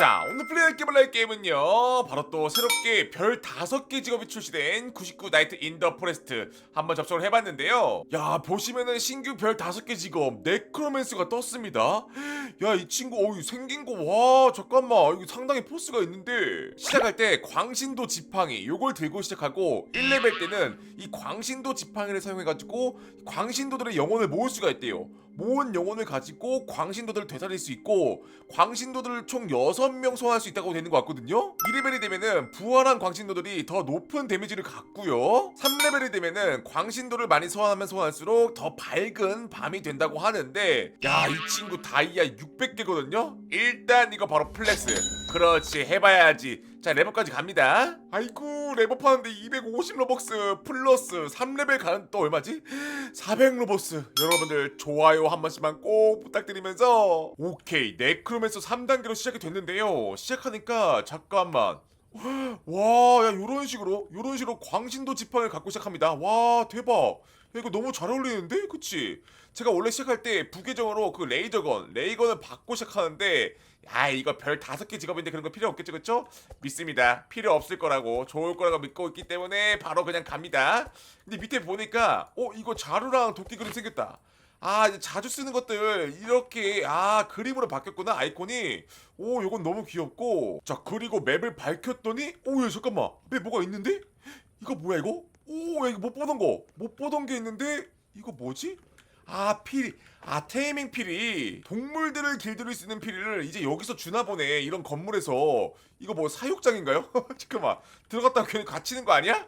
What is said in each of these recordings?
자 오늘 플레이할 게임을 할 게임은요. 바로 또 새롭게 별 5개 직업이 출시된 99 나이트 인 더 포레스트 한번 접속을 해봤는데요. 야 보시면은 신규 별 5개 직업 네크로맨스가 떴습니다. 야 이 친구 어이 생긴 거 와 잠깐만. 이거 상당히 포스가 있는데. 시작할 때 광신도 지팡이 요걸 들고 시작하고 1레벨 때는 이 광신도 지팡이를 사용해가지고 광신도들의 영혼을 모을 수가 있대요 모은 영혼을 가지고 광신도들을 되살릴 수 있고 광신도들을 총 6명 소환할 수 있다고 되는 것 같거든요. 2레벨이 되면은 부활한 광신도들이 더 높은 데미지를 갖고요. 3레벨이 되면은 광신도를 많이 소환하면 소환할수록 더 밝은 밤이 된다고 하는데 야 이 친구 다이아 600개거든요? 일단 이거 바로 플렉스 그렇지 해봐야지 자 레버까지 갑니다 아이고 레버 파는데 250 로벅스 플러스 3레벨 가는 또 얼마지? 400 로벅스 여러분들 좋아요 한 번씩만 꼭 부탁드리면서 오케이 네크로맨서 3단계로 시작이 됐는데요 시작하니까 잠깐만 와, 야, 요런 식으로, 요런 식으로 광신도 지팡이를 갖고 시작합니다. 와, 대박. 야, 이거 너무 잘 어울리는데? 그치? 제가 원래 시작할 때 부계정으로 그 레이저건, 레이건을 받고 시작하는데, 야, 이거 별 다섯 개 직업인데 그런 거 필요 없겠죠, 그쵸? 믿습니다. 필요 없을 거라고, 좋을 거라고 믿고 있기 때문에 바로 그냥 갑니다. 근데 밑에 보니까, 어, 이거 자루랑 도끼 그림 생겼다. 아 이제 자주 쓰는 것들 이렇게 아 그림으로 바뀌었구나 아이콘이 오 요건 너무 귀엽고 자 그리고 맵을 밝혔더니 오야 잠깐만 맵 뭐가 있는데 이거 뭐야 이거 오야 이거 못 보던 거못 보던 게 있는데 이거 뭐지 아 피리 아 테이밍 피리 동물들을 길들일 수 있는 피리를 이제 여기서 주나 보네 이런 건물에서. 이거 뭐 사육장인가요? 잠깐만. 들어갔다가 괜히 갇히는 거 아니야?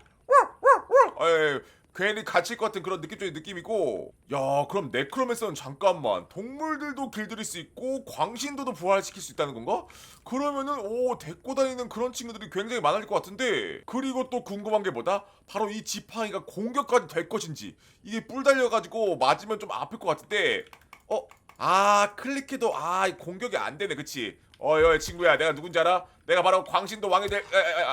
에이, 괜히 갇힐 것 같은 그런 느낌적인 느낌이고 야 그럼 네크로맨서는 잠깐만 동물들도 길들일 수 있고 광신도도 부활시킬 수 있다는 건가? 그러면은 오 데리고 다니는 그런 친구들이 굉장히 많을 것 같은데 그리고 또 궁금한 게 뭐다? 바로 이 지팡이가 공격까지 될 것인지 이게 뿔 달려가지고 맞으면 좀 아플 것 같은데 어? 아 클릭해도 아이 공격이 안 되네 그치? 어이 친구야 내가 누군지 알아? 내가 바로 광신도 왕이 될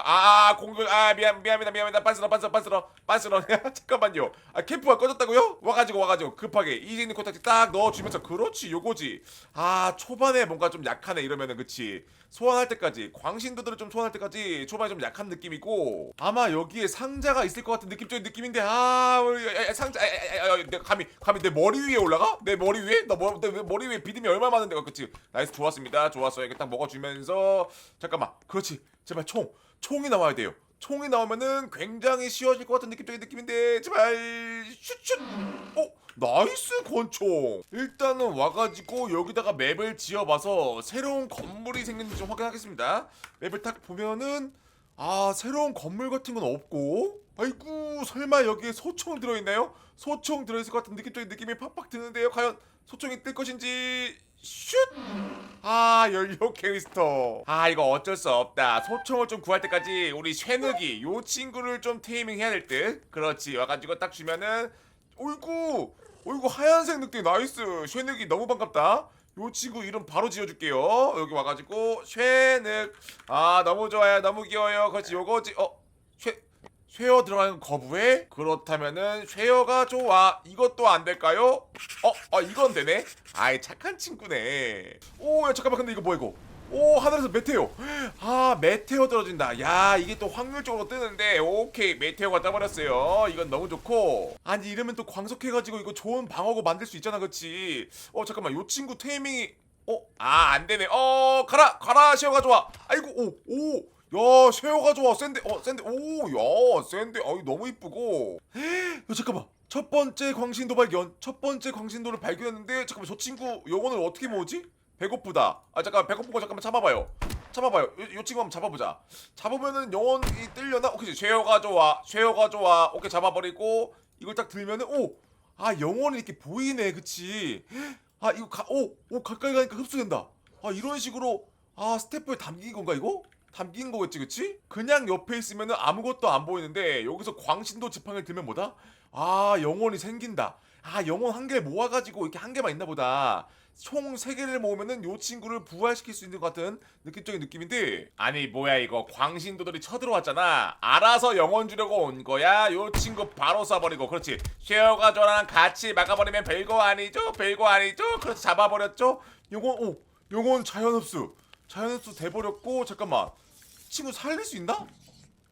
아 공격 아 미안 미안합니다 미안합니다. 빤스러 빤스러 빤스러 빤스러. 잠깐만요. 아 캠프가 꺼졌다고요? 와가지고 와가지고. 급하게. 이즈니 코딱지 딱 넣어주면서 그렇지 요거지. 아 초반에 뭔가 좀 약하네 이러면은 그치? 소환할 때까지. 광신도들을 좀 소환할 때까지 초반에 좀 약한 느낌이고. 아마 여기에 상자가 있을 것 같은 느낌적인 느낌인데 아 상자 야, 야, 야, 야, 내 감히 감히 내 머리 위에 올라가? 내 머리 위에? 나 머, 내 머리 위에 비듬이 얼마 많은데 그치? 나이스 좋았습니다. 좋았어요. 이렇게 딱 먹어주면서. 잠깐 만. 그렇지. 제발 총. 총이 나와야 돼요. 총이 나오면은 굉장히 쉬워질 것 같은 느낌적인 느낌인데 제발 슛슛 어? 나이스 권총! 일단은 와가지고 여기다가 맵을 지어봐서 새로운 건물이 생겼는지 좀 확인하겠습니다. 맵을 딱 보면은 아 새로운 건물 같은 건 없고 아이고 설마 여기에 소총 들어있나요? 소총 들어있을 것 같은 느낌적인 느낌이 팍팍 드는데요. 과연 소총이 뜰 것인지 슛! 아 연료 캐리스터. 아 이거 어쩔 수 없다. 소총을 좀 구할 때까지 우리 쉐누기 요 친구를 좀 테이밍 해야 될듯. 그렇지. 와가지고 딱 주면은 어이구 어이구 하얀색 늑대 나이스. 쉐누기 너무 반갑다. 요 친구 이름 바로 지어줄게요. 여기 와가지고 쉐늑 아 너무 좋아요. 너무 귀여워요. 그렇지. 요거지 어쉐 쉐어 들어가는 거 거부해? 그렇다면은 쉐어가 좋아. 이것도 안 될까요? 어, 어 이건 되네. 아이 착한 친구네. 오, 야 잠깐만 근데 이거 뭐야 이거? 오 하늘에서 메테오. 아 메테오 떨어진다. 야 이게 또 확률적으로 뜨는데 오케이 메테오가 떠버렸어요. 이건 너무 좋고. 아니 이러면 또 광석해가지고 이거 좋은 방어구 만들 수 있잖아, 그렇지? 어 잠깐만 요 친구 테이밍이 어? 아 안되네. 어 가라 가라 쉐어가 좋아. 아이고 오 오. 야 쉐어가 좋아. 샌데 어 샌데 오야 샌데 어이 너무 이쁘고. 야 잠깐만. 첫 번째 광신도 발견. 첫 번째 광신도를 발견했는데 잠깐만 저 친구 영혼을 어떻게 모으지? 배고프다. 아 잠깐 배고픈 거 잠깐만 참아봐요. 참아봐요. 요, 요 친구 한번 잡아보자. 잡으면은 영혼이 뜰려나? 오케이 쉐어가 좋아. 쉐어가 좋아. 오케이 잡아버리고 이걸 딱 들면은 오아 영혼이 이렇게 보이네. 그치? 아 이거 가오오 가까이 가니까 흡수된다. 아 이런 식으로 아 스태프에 담긴 건가 이거 담긴 거겠지 그치? 그냥 옆에 있으면 아무것도 안 보이는데 여기서 광신도 지팡이를 들면 뭐다? 아 영혼이 생긴다. 아 영혼 한 개 모아가지고 이렇게 한 개만 있나 보다. 총세 개를 모으면은 요 친구를 부활시킬 수 있는 것 같은 느낌적인 느낌인데. 아니 뭐야 이거. 광신도들이 쳐들어왔잖아. 알아서 영혼 주려고 온 거야. 요 친구 바로 쏴버리고. 그렇지. 쉐어가 저랑 같이 막아버리면 별거 아니죠? 별거 아니죠? 그렇지. 잡아버렸죠? 영혼 오 영혼 자연 흡수 자연수 돼버렸고 잠깐만 친구 살릴 수 있나?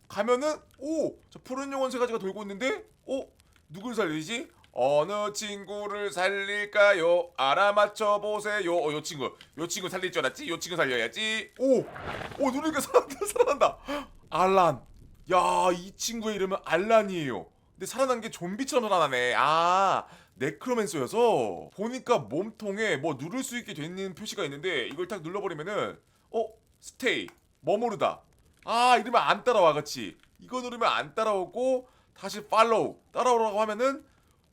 가면은 오 저 푸른 영혼 세 가지가 돌고 있는데 어 누굴 살리지? 어느 친구를 살릴까요? 알아맞혀 보세요. 어, 요 친구, 요 친구 살릴 줄 알았지? 요 친구 살려야지. 오, 오 누르니까 살아난다, 살아난다. 알란. 야, 이 친구의 이름은 알란이에요. 근데 살아난 게 좀비처럼 살아나네. 아, 네크로맨서여서 보니까 몸통에 뭐 누를 수 있게 되는 표시가 있는데 이걸 딱 눌러버리면은 어 스테이 머무르다. 아 이러면 안 따라와 그치? 이거 누르면 안 따라오고 다시 팔로우 따라오라고 하면은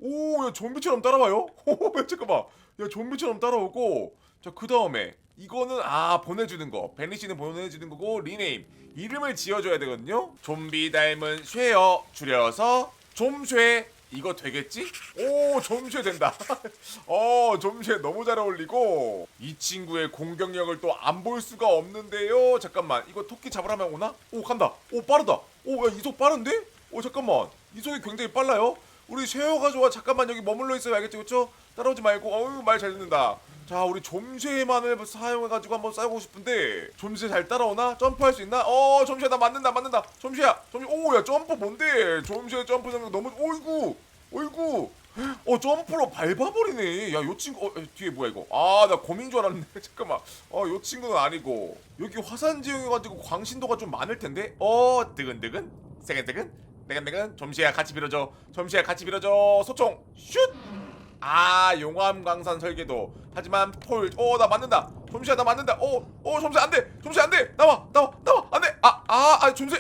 오, 야, 좀비처럼 따라와요? 오, 야, 잠깐만. 야, 좀비처럼 따라오고. 자, 그 다음에 이거는 아 보내주는 거. 베니시는 보내주는 거고 리네임 이름을 지어줘야 되거든요. 좀비 닮은 쉐어 줄여서 좀쉐 이거 되겠지? 오, 좀쉐 된다. 어, 좀쉐 너무 잘 어울리고 이 친구의 공격력을 또 안 볼 수가 없는데요. 잠깐만, 이거 토끼 잡으라면 오나? 오, 간다. 오, 빠르다. 오, 야, 이속 빠른데? 오, 잠깐만. 이속이 굉장히 빨라요. 우리 쉐어가 좋아. 잠깐만 여기 머물러 있어요. 알겠지, 그렇죠? 따라오지 말고. 어우, 말 잘 듣는다. 자, 우리 좀쉐만을 사용해가지고 한번 싸우고 싶은데 좀쉐 잘 따라오나? 점프할 수 있나? 어, 좀쉐 나 맞는다, 맞는다. 좀쉐야, 좀쉐. 오, 야, 점프 뭔데? 좀쉐 점프 장면 너무. 어이구, 어이구. 어, 점프로 밟아버리네. 야, 요 친구. 어, 뒤에 뭐야 이거? 아, 나 거민 줄 알았는데. 잠깐만. 어, 요 친구는 아니고. 여기 화산 지형이가지고 광신도가 좀 많을 텐데. 어, 뜨근뜨근, 세근세근, 내근내근. 점시야 같이 빌어줘. 점시야 같이 빌어줘. 소총. 슛. 아 용암 광산 설계도 하지만 폴, 어나 맞는다. 점시야 나 맞는다. 어, 어 점시 안 돼. 점시 안 돼. 나와, 나와, 나와 안 돼. 아, 아, 아 점시,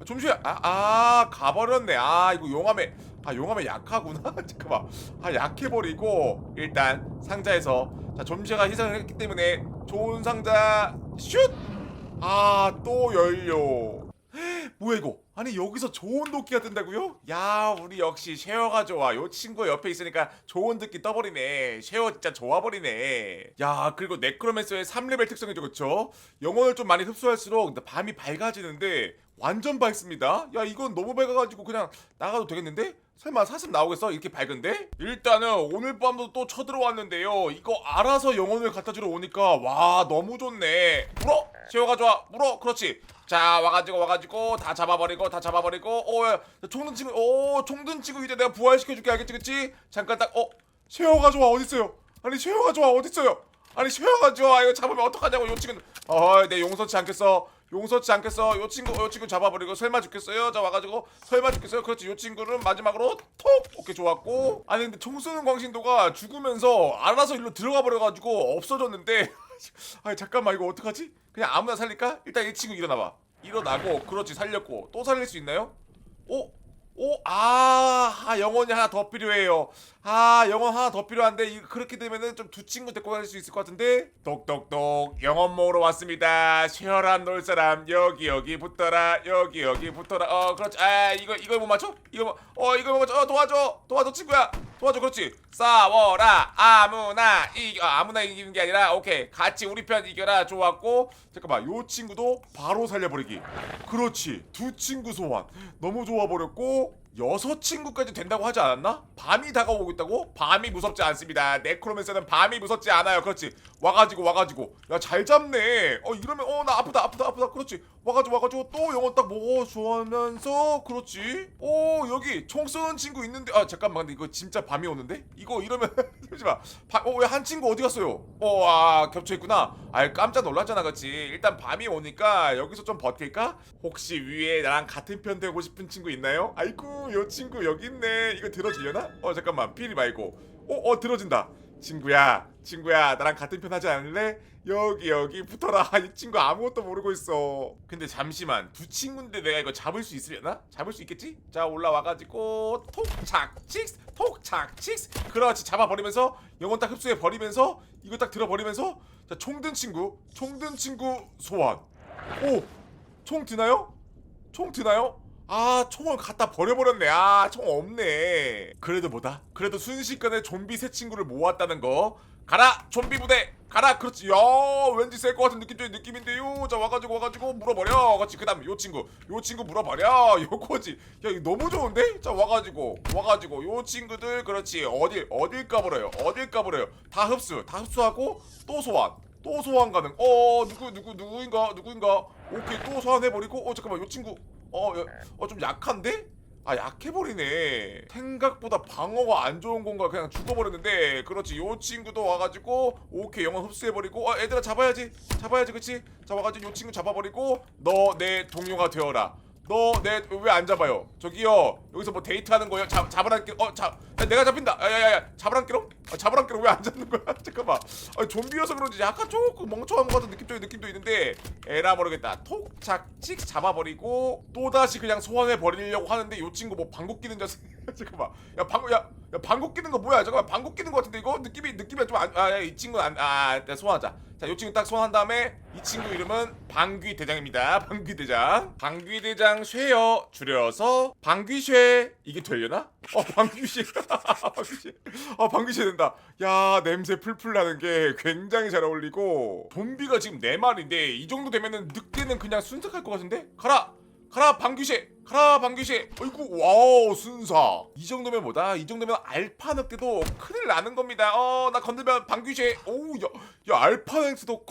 아, 점시야, 아, 아 가버렸네. 아 이거 용암에, 아 용암에 약하구나. 잠깐만, 아 약해버리고 일단 상자에서 자 점시가 희생을 했기 때문에 좋은 상자 슛. 아또 열려. 뭐야 이거? 아니 여기서 좋은 도끼가 뜬다고요? 야 우리 역시 쉐어가 좋아 요 친구 옆에 있으니까 좋은 도끼 떠버리네 쉐어 진짜 좋아버리네 야 그리고 네크로맨서의 3레벨 특성이죠 그쵸? 영혼을 좀 많이 흡수할수록 밤이 밝아지는데 완전 밝습니다 야 이건 너무 밝아가지고 그냥 나가도 되겠는데? 설마 사슴 나오겠어? 이렇게 밝은데? 일단은 오늘 밤도 또 쳐들어왔는데요. 이거 알아서 영혼을 갖다주러 오니까 와 너무 좋네. 물어! 쉐어가 좋아 물어! 그렇지. 자 와가지고 와가지고 다 잡아버리고 다 잡아버리고. 오야 총든 친구 오 총든 친구 이제 내가 부활시켜줄게. 알겠지? 그치? 잠깐 딱어 쉐어가 좋아 어딨어요? 아니 쉐어가 좋아 어딨어요? 아니 쉐어가 좋아 이거 잡으면 어떡하냐고 요 친구는 어내 용서치 않겠어 용서치 않겠어 요 친구 요 친구 잡아버리고 설마 죽겠어요? 자 와가지고 설마 죽겠어요? 그렇지 요 친구는 마지막으로 톡 오케이 좋았고 아니 근데 총 쏘는 광신도가 죽으면서 알아서 일로 들어가 버려가지고 없어졌는데 아니 잠깐만 이거 어떡하지? 그냥 아무나 살릴까? 일단 이 친구 일어나봐 일어나고 그렇지 살렸고 또 살릴 수 있나요? 오? 오? 아, 아 영혼이 하나 더 필요해요 아 영혼 하나 더 필요한데 이- 그렇게 되면은 좀 두 친구 데리고 갈 수 있을 것 같은데? 똑똑똑 영혼 모으러 왔습니다. 쉐어란 놀 사람 여기 여기 붙어라 여기 여기 붙어라. 어 그렇지. 아 이거 이걸 못 맞춰? 이거 뭐, 어 이걸 못 맞춰? 어 도와줘. 도와줘 친구야. 도와줘 그렇지. 싸워라. 아무나 이겨 아, 아무나 이기는 게 아니라 오케이. 같이 우리 편 이겨라. 좋았고. 잠깐만 요 친구도 바로 살려버리기. 그렇지. 두 친구 소환. 너무 좋아버렸고 여섯 친구까지 된다고 하지 않았나? 밤이 다가오고 있다고? 밤이 무섭지 않습니다. 네크로맨서는 밤이 무섭지 않아요. 그렇지. 와가지고 와가지고. 야 잘 잡네. 어 이러면 어 나 아프다 아프다 아프다 그렇지 와가지고 와가지고 또 영혼 딱 먹어주면서 그렇지 오 여기 총 쏘는 친구 있는데 아 잠깐만 근데 이거 진짜 밤이 오는데? 이거 이러면 잠시만 어왜 한 친구 어디 갔어요? 어아 겹쳐있구나 아 깜짝 놀랐잖아 그치 일단 밤이 오니까 여기서 좀 버틸까? 혹시 위에 나랑 같은 편 되고 싶은 친구 있나요? 아이고 요 친구 여기 있네 이거 들어지려나? 어 잠깐만 피리 말고 어어 들어진다 친구야 친구야 나랑 같은 편 하지 않을래? 여기 여기 붙어라. 이 친구 아무것도 모르고 있어. 근데 잠시만 두 친구인데 내가 이거 잡을 수 있으려나? 잡을 수 있겠지? 자 올라와가지고 톡착 칙스 톡착 칙스. 그렇지 잡아버리면서 영혼 딱 흡수해 버리면서 이거 딱 들어버리면서 자 총 든 친구 총 든 친구 소환. 오총 드나요? 총 드나요? 아 총을 갖다 버려버렸네. 아 총 없네. 그래도 뭐다? 그래도 순식간에 좀비 새 친구를 모았다는 거. 가라 좀비 부대 가라 그렇지. 야 왠지 셀 것 같은 느낌적인 느낌인데요. 자 와가지고 와가지고 물어버려. 그렇지 그 다음 요 친구. 요 친구 물어버려. 요거지 야 이거 너무 좋은데? 자 와가지고 와가지고 요 친구들 그렇지. 어딜 어딜 까버려요? 어딜 까버려요? 다 흡수 다 흡수하고 또 소환. 또 소환 가능. 어 누구 누구 누구인가? 누구인가? 오케이 또 소환해버리고. 어 잠깐만 요 친구. 어어좀 약한데 아 약해버리네. 생각보다 방어가 안 좋은 건가 그냥 죽어버렸는데. 그렇지 요 친구도 와가지고 오케이 영혼 흡수해버리고. 어 얘들아 잡아야지. 잡아야지 그치? 잡아가지고 요 친구 잡아버리고 너 내 동료가 되어라 너내왜안 잡아요? 저기요 여기서 뭐 데이트하는 거예요? 잡 잡으란께 어잡 내가 잡힌다. 야야야 잡으란께로 아, 잡으란께로 왜 안 잡는 거야? 잠깐만. 아 좀비여서 그런지 약간 조금 멍청한 것 같은 느낌적인 느낌도 있는데 에라 모르겠다. 톡착찍 잡아버리고 또 다시 그냥 소환해 버리려고 하는데 요 친구 뭐 방귀 끼는 자식 잠깐만. 야 방구 야, 야 방귀 끼는 거 뭐야? 잠깐만 방귀 끼는 거 같은데 이거? 느낌이 느낌이 좀안아이 친구 안아 일단 소환하자. 자요 친구 딱 소환한 다음에 이 친구 이름은 방귀 대장입니다. 방귀 대장. 방귀 대장 쉐어 줄여서 방귀쉐 이게 되려나? 어 방귀쉐. 방귀쉐. 어 방귀쉐 된다. 야 냄새 풀풀 나는 게 굉장히 잘 어울리고 좀비가 지금 네 마리인데 이 정도 되면은 늑대는 그냥 순삭할 것 같은데? 가라! 가라 방귀쉐 가라 방귀쉐 어이구 와우 순사 이 정도면 뭐다? 이 정도면 알파 늑대도 큰일 나는 겁니다. 어 나 건들면 방귀쉐 오우 야, 야 알파 늑대도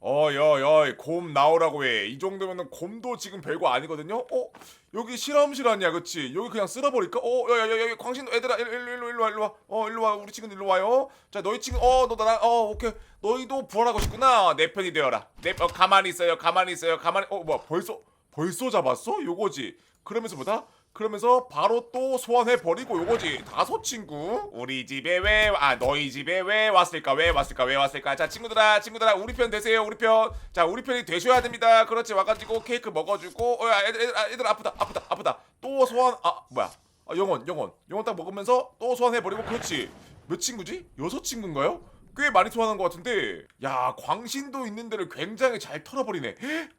컷어야야곰 나오라고 해이 정도면은 곰도 지금 별거 아니거든요? 어 여기 실험실 아니야 그치? 여기 그냥 쓸어버릴까? 어야야야 광신 애들아 일로 일로 일로 일로 와어 일로 와. 우리 친구 일로 와요. 자 너희 친구 어너나어 오케이. 너희도 부활하고 싶구나. 내 편이 되어라. 내 어, 가만히 있어요 가만히 있어요 가만히. 어 뭐야 벌써 벌써 잡았어? 요거지. 그러면서 뭐다? 그러면서 바로 또 소환해 버리고 요거지. 다섯 친구. 우리 집에 왜 아 너희 집에 왜 왔을까? 왜 왔을까? 왜 왔을까? 자 친구들아 친구들아 우리 편 되세요. 우리 편. 자 우리 편이 되셔야 됩니다. 그렇지 와가지고 케이크 먹어주고 어야 애들 애들, 아, 애들 아프다 아프다 아프다. 또 소환 아 뭐야? 아 영원 영원 영원 딱 먹으면서 또 소환해 버리고 그렇지. 몇 친구지? 여섯 친구인가요? 꽤 많이 소환한 것 같은데 야 광신도 있는 데를 굉장히 잘 털어버리네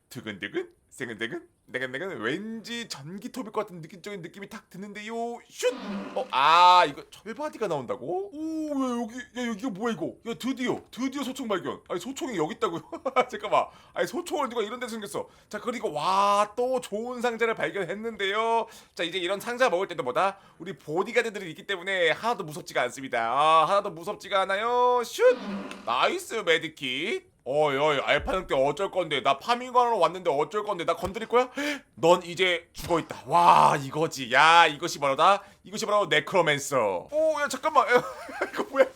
드근드근 세근세근 내근내근 왠지 전기톱일 것 같은 느낌적인 느낌이 탁 드는데요. 슛! 어, 아 이거 철바디가 나온다고? 오왜 여기 야 여기가 뭐야 이거? 야 드디어 드디어 소총 발견. 아니 소총이 여기 있다고요? 잠깐만. 아니 소총을 누가 이런 데 생겼어. 자 그리고 와 또 좋은 상자를 발견했는데요. 자 이제 이런 상자 먹을 때도 뭐다? 우리 보디가드들이 있기 때문에 하나도 무섭지가 않습니다. 아 하나도 무섭지가 않아요. 슛! 나이스 메디킷 어이 알파 늑대 어쩔 건데? 나 파밍하러 왔는데 어쩔 건데? 나 건드릴 거야? 넌 이제 죽어 있다. 와 이거지. 야 이것이 바로다 이것이 바로 네크로맨서. 오야 잠깐만. 야, 이거 뭐야?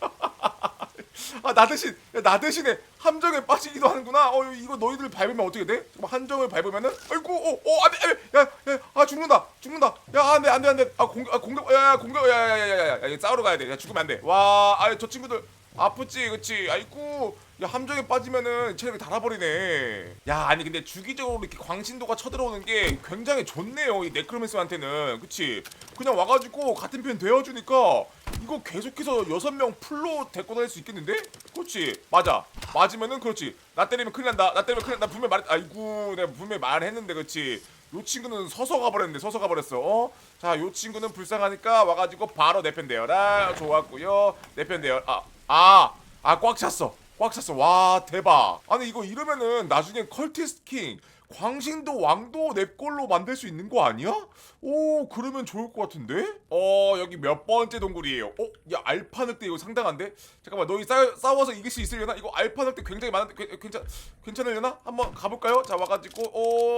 아 나 대신 야, 나 대신에 함정에 빠지기도 하는구나. 어 이거 너희들 밟으면 어떻게 돼? 잠깐만, 함정을 밟으면은? 아이고 어어 안돼 야야아 죽는다. 죽는다. 야 안돼 안돼 안돼. 아 공격 아 공격 야야 공격 야야야야야 싸우러 가야 돼야 죽으면 안돼. 와아저 친구들 아프지 그치? 아이고 야 함정에 빠지면은 체력이 달아버리네. 야 아니 근데 주기적으로 이렇게 광신도가 쳐들어오는 게 굉장히 좋네요 이 네크로맨스한테는. 그치? 그냥 와가지고 같은 편 되어주니까 이거 계속해서 여섯 명 풀로 데리고 다닐 수 있겠는데? 그렇지? 맞아. 맞으면은 그렇지. 나 때리면 큰일 난다. 나 때리면 큰일 난다. 분명히 말했 아이고 내가 분명히 말했는데 그렇지? 요 친구는 서서 가버렸네 서서 가버렸어 어? 자요 친구는 불쌍하니까 와가지고 바로 내편 되어라 좋았고요. 내편 되어 아 아 아 꽉 찼어 꽉 찼어 와 대박 아니 이거 이러면은 나중에 컬티스트 킹 광신도 왕도 내 걸로 만들 수 있는 거 아니야? 오 그러면 좋을 것 같은데? 어 여기 몇 번째 동굴이에요 어? 야 알파 늑대 이거 상당한데? 잠깐만 너희 싸, 싸워서 이길 수 있으려나? 이거 알파 늑대 굉장히 많은데 괜- 괜찮, 괜찮으려나? 한번 가볼까요? 자 와가지고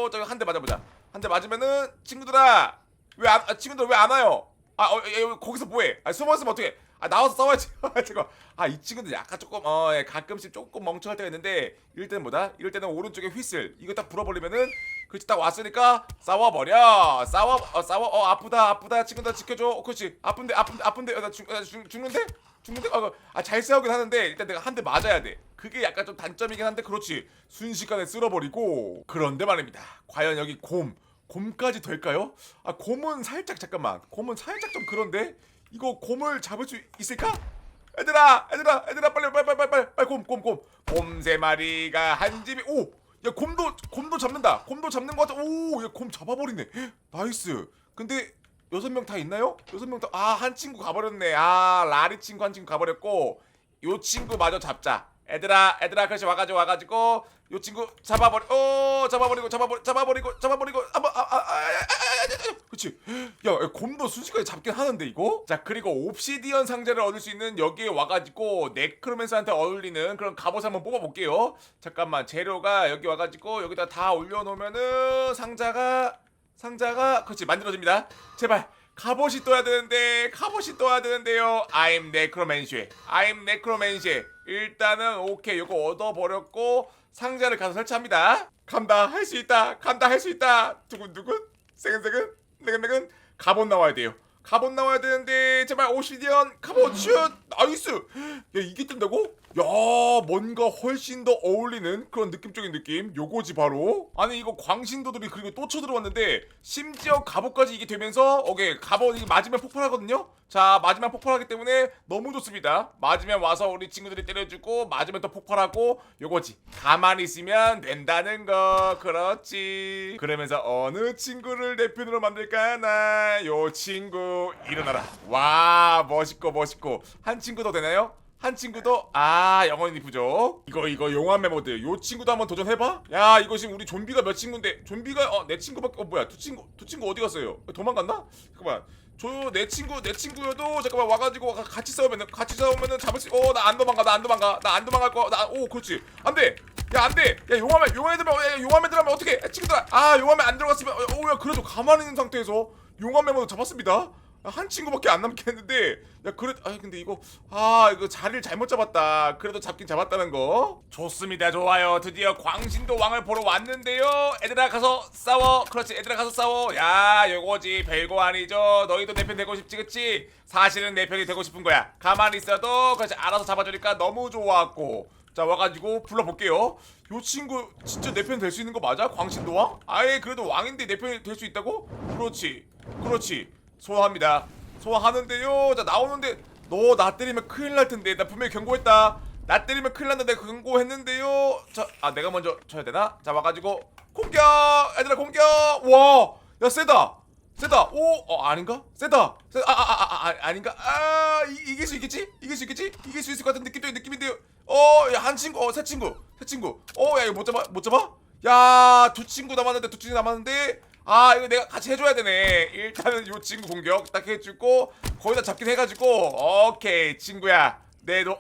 어 저기 한 대 맞아보자 한 대 맞으면은 친구들아 왜 안, 아, 친구들 왜 안 와요? 아, 어, 야, 야, 거기서 뭐해? 아, 숨어 있으면 어떡해? 아, 나와서 싸워야지. 잠깐. 아, 이 친구들 약간 조금, 어, 예, 가끔씩 조금 멍청할 때가 있는데, 이럴 때는 뭐다? 이럴 때는 오른쪽에 휘슬. 이거 딱 불어버리면은, 그렇지, 딱 왔으니까, 싸워버려. 싸워, 어, 싸워, 어, 아프다, 아프다. 친구들 지켜줘. 어, 그렇지. 아픈데, 아픈데, 아픈데, 어, 나 죽, 나 죽, 죽는데? 죽는데? 어, 아, 잘 싸우긴 하는데, 일단 내가 한 대 맞아야 돼. 그게 약간 좀 단점이긴 한데, 그렇지. 순식간에 쓸어버리고. 그런데 말입니다. 과연 여기 곰. 곰까지 될까요? 아 곰은 살짝 잠깐만 곰은 살짝 좀 그런데 이거 곰을 잡을 수 있을까? 얘들아 얘들아 얘들아 빨리 빨리 빨리 빨리 빨리 곰 곰 곰 곰 세 마리가 한 집이 오 야 곰도 곰도 잡는다 곰도 잡는 거 같아 오 야 곰 잡아버리네 헉, 나이스 근데 여섯 명 다 있나요? 여섯 명 다 아 한 친구 가버렸네 아 라리 친구 한 친구 가버렸고 요 친구 마저 잡자 애들아 애들아 그렇지 와가지고 와가지고 요 친구 잡아버리 어 잡아버리고 잡아버리 잡아버리고 잡아버리고 한번 아아아 그렇지 야 곰도 순식간에 잡긴 하는데 이거? 자 그리고 옵시디언 상자를 얻을 수 있는 여기에 와가지고 네크로맨스한테 어울리는 그런 갑옷 한번 뽑아볼게요. 잠깐만 재료가 여기 와가지고 여기다 다 올려놓으면은 상자가 상자가 그렇지 만들어집니다. 제발 갑옷이 떠야 되는데 갑옷이 떠야 되는데요. I'm 네크로맨시 I'm 네크로맨시 일단은 오케이 요거 얻어버렸고 상자를 가서 설치합니다. 간다 할 수 있다 간다 할 수 있다. 두근두근 세근세근 네근네근 갑옷 나와야 돼요. 갑옷 나와야 되는데 제발 오시디언 갑옷 슛! 나이스! 야 이게 뜬다고? 야 뭔가 훨씬 더 어울리는 그런 느낌적인 느낌. 요거지 바로. 아니 이거 광신도들이 그리고 또 쳐들어왔는데 심지어 갑옷까지 이게 되면서 오케이 갑옷 이 맞으면 폭발하거든요? 자 맞으면 폭발하기 때문에 너무 좋습니다. 맞으면 와서 우리 친구들이 때려주고 맞으면 또 폭발하고 요거지. 가만히 있으면 된다는 거. 그렇지. 그러면서 어느 친구를 내 편으로 만들까 나요 친구? 일어나라. 와 멋있고 멋있고. 한 친구 더 되나요? 한 친구도 아 영원히 부족. 이거 이거 용암 메모드. 요 친구도 한번 도전해봐. 야 이거 지금 우리 좀비가 몇 친구인데 좀비가 어 내 친구밖에 어 뭐야. 두 친구 두 친구 어디 갔어요? 도망갔나? 잠깐만. 저 내 친구 내 친구여도 잠깐만. 와가지고 가- 같이 싸우면은 같이 싸우면은 잡을 수 어 나 안 도망가 나 안 도망가. 나 안 도망갈 거 나 오 그렇지. 안돼. 야 안돼. 야 용암에 용암에 들면 야, 용암에 들어가면 어떻게 친구들아. 아 용암에 안 들어갔으면 어야 그래도 가만히 있는 상태에서 용암 메모드 잡았습니다. 아, 한 친구밖에 안 남겠는데 야 그래 아 근데 이거 아 이거 자리를 잘못 잡았다. 그래도 잡긴 잡았다는 거. 좋습니다. 좋아요. 드디어 광신도 왕을 보러 왔는데요. 애들아 가서 싸워. 그렇지 애들아 가서 싸워. 야 요거지. 별거 아니죠. 너희도 내 편 되고 싶지 그치? 사실은 내 편이 되고 싶은 거야. 가만히 있어도 그렇지 알아서 잡아주니까 너무 좋았고. 자 와가지고 불러볼게요. 요 친구 진짜 내 편 될 수 있는 거 맞아? 광신도 왕? 아예 그래도 왕인데 내 편이 될 수 있다고? 그렇지 그렇지 소화합니다. 소화하는데요. 자 나오는데 너 나 때리면 큰일 날 텐데. 나 분명히 경고했다. 나 때리면 큰일 난다. 내가 경고했는데요. 자아 내가 먼저 쳐야 되나? 자 와가지고 공격! 얘들아 공격! 와야 세다. 세다. 오 어 아닌가? 세다. 세다 아아아 아, 아, 아, 아닌가? 아 이, 이길 수 있겠지? 이길 수 있겠지? 이길 수 있을 것 같은 느낌도 느낌인데요. 어야한 친구 어새 친구 새 친구. 어야 이거 못 잡아? 못 잡아? 야 두 친구 남았는데 두 친구 남았는데 아 이거 내가 같이 해줘야 되네. 일단은 요 친구 공격 딱 해주고 거기다 잡긴 해가지고. 오케이 친구야. 내도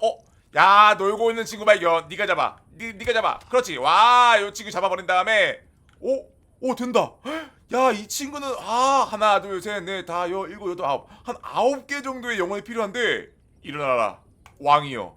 어야 놀고 있는 친구 발견. 네가 잡아. 니, 네가 잡아. 그렇지. 와요 친구 잡아버린 다음에 오 오 된다. 야 이 친구는 아 하나 둘 셋 넷 다 여 일곱 여덟 아홉. 한 아홉 개 정도의 영혼이 필요한데 일어나라. 왕이여.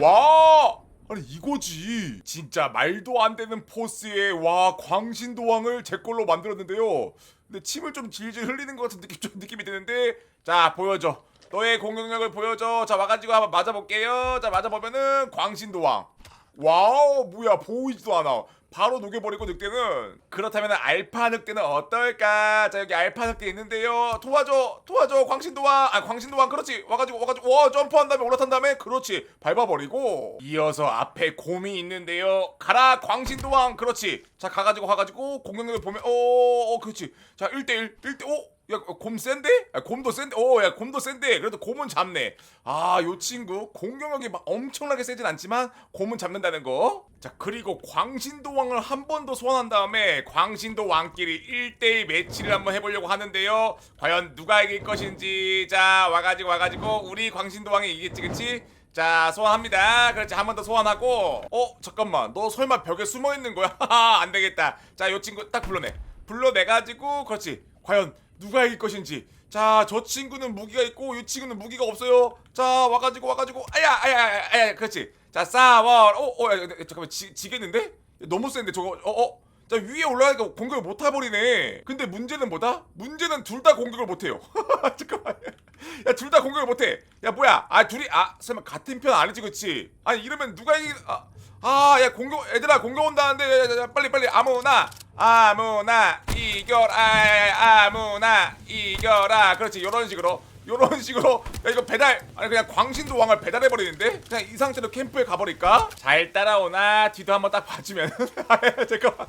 와 아니 이거지. 진짜 말도 안 되는 포스의 와 광신도왕을 제 걸로 만들었는데요. 근데 침을 좀 질질 흘리는 것 같은 느낌 좀 느낌이 드는데 자 보여줘. 너의 공격력을 보여줘. 자 와가지고 한번 맞아볼게요. 자 맞아보면은 광신도왕. 와우 뭐야 보이지도 않아 바로 녹여버리고 늑대는 그렇다면 알파 늑대는 어떨까? 자 여기 알파 늑대 있는데요. 도와줘 도와줘 광신도왕 아 광신도왕 그렇지. 와가지고 와가지고 와 점프한 다음에 올라탄 다음에 그렇지. 밟아버리고. 이어서 앞에 곰이 있는데요. 가라 광신도왕. 그렇지. 자 가가지고 가가지고 공격력을 보면 오, 오 그렇지. 자 1대1 1대 오 야, 곰 센데? 아, 곰도 센데? 오, 야, 곰도 센데? 그래도 곰은 잡네. 아, 요 친구, 공격력이 막 엄청나게 세진 않지만, 곰은 잡는다는 거. 자, 그리고 광신도 왕을 한 번 더 소환한 다음에, 광신도 왕끼리 1대1 매치를 한번 해보려고 하는데요. 과연 누가 이길 것인지. 자, 와가지고, 와가지고, 우리 광신도 왕이 이기겠지, 그치? 자 소환합니다 그렇지 한 번 더 소환하고 어 잠깐만 너 설마 벽에 숨어있는 거야? 하하 안 되겠다 자 요 친구 딱 불러내 불러내가지고 그렇지 과연 누가 이길 것인지. 자 저 친구는 무기가 있고 이 친구는 무기가 없어요. 자 와가지고 와가지고. 아야 아야 아야, 아야 그렇지. 자 싸워. 어어 잠깐만. 지, 지겠는데? 너무 센데 저거. 어어. 자 위에 올라가니까 공격을 못 해버리네. 근데 문제는 뭐다? 문제는 둘 다 공격을 못해요. 잠깐만. 야 둘 다 공격을 못해. 야 뭐야? 아 둘이 아 설마 같은 편 아니지 그치? 아니 이러면 누가 이기 아 아 야 공격 애들아 공격 온다는데 야, 야, 야, 빨리 빨리. 아무나 아무나 이겨라. 아무나 이겨라. 그렇지 요런 식으로. 요런 식으로. 야 이거 배달 아니 그냥 광신도 왕을 배달해 버리는데? 그냥 이 상태로 캠프에 가버릴까? 잘 따라오나? 뒤도 한번 딱 봐주면 잠깐만.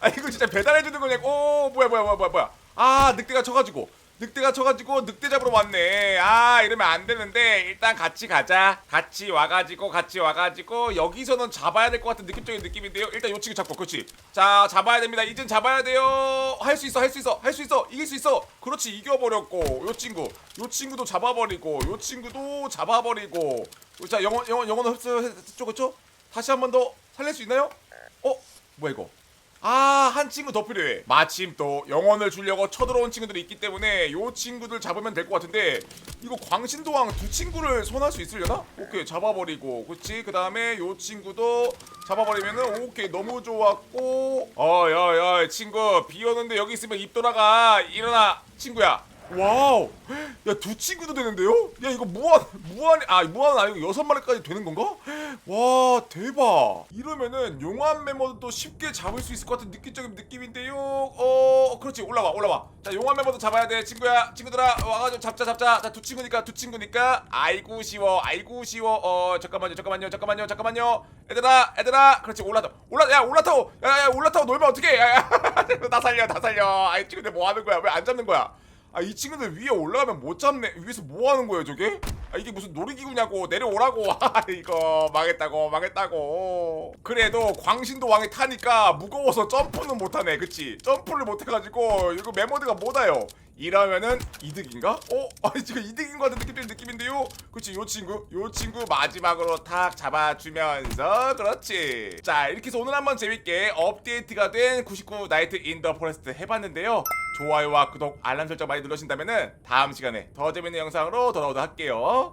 아 이거 진짜 배달해 주는 거냐 오 뭐야 뭐야 뭐야 뭐야. 아 늑대가 쳐가지고 늑대가 쳐가지고 늑대 잡으러 왔네. 아 이러면 안 되는데 일단 같이 가자. 같이 와가지고 같이 와가지고 여기서는 잡아야 될 것 같은 느낌적인 느낌인데요. 일단 요 친구 잡고 그렇지? 자 잡아야 됩니다. 이젠 잡아야 돼요. 할 수 있어 할 수 있어 할 수 있어 이길 수 있어. 그렇지 이겨버렸고. 요 친구 요 친구도 잡아버리고 요 친구도 잡아버리고. 자 영원 영원 영원 흡수 했죠 그쵸 다시 한 번 더 살릴 수 있나요? 어? 뭐야 이거 아, 한 친구 더 필요해. 마침 또 영혼을 주려고 쳐들어온 친구들이 있기 때문에 요 친구들 잡으면 될 것 같은데 이거 광신도왕 두 친구를 손할 수 있으려나? 오케이, 잡아버리고. 그치? 그 다음에 요 친구도 잡아버리면은 오케이, 너무 좋았고. 어, 야, 야, 친구. 비 오는데 여기 있으면 입 돌아가. 일어나, 친구야. 와우. 야 두 친구도 되는데요? 야 이거 무한 무한 아 무한은 아니고 여섯 마리까지 되는 건가? 와 대박. 이러면은 용암 메모도 쉽게 잡을 수 있을 것 같은 느낌적인 느낌인데요. 어 그렇지. 올라와 올라와. 자 용암 메모도 잡아야 돼. 친구야 친구들아. 와가지고 잡자 잡자. 자 두 친구니까 두 친구니까. 아이고 쉬워 아이고 쉬워. 어 잠깐만요 잠깐만요 잠깐만요 잠깐만요. 얘들아 얘들아. 그렇지 올라타 올라 야 올라타고 야 야 올라타고 놀면 어떡해? 야 야 나 살려 나 살려. 아이 친구들 뭐 하는 거야? 왜 안 잡는 거야 아 이 친구들 위에 올라가면 못 잡네. 위에서 뭐 하는 거예요 저게? 아 이게 무슨 놀이기구냐고. 내려오라고. 아 이거 망했다고 망했다고. 그래도 광신도 왕이 타니까 무거워서 점프는 못하네 그치? 점프를 못해가지고 이거 메모드가 못 와요 이러면은 이득인가? 어? 아니 지금 이득인 것 같은 느낌적인 느낌인데요? 그렇지 요 친구 요 친구 마지막으로 탁 잡아주면서 그렇지 자 이렇게 해서 오늘 한번 재밌게 업데이트가 된 99 나이트 인 더 포레스트 해봤는데요 좋아요와 구독 알람 설정 많이 눌러주신다면은 다음 시간에 더 재밌는 영상으로 돌아오도록 할게요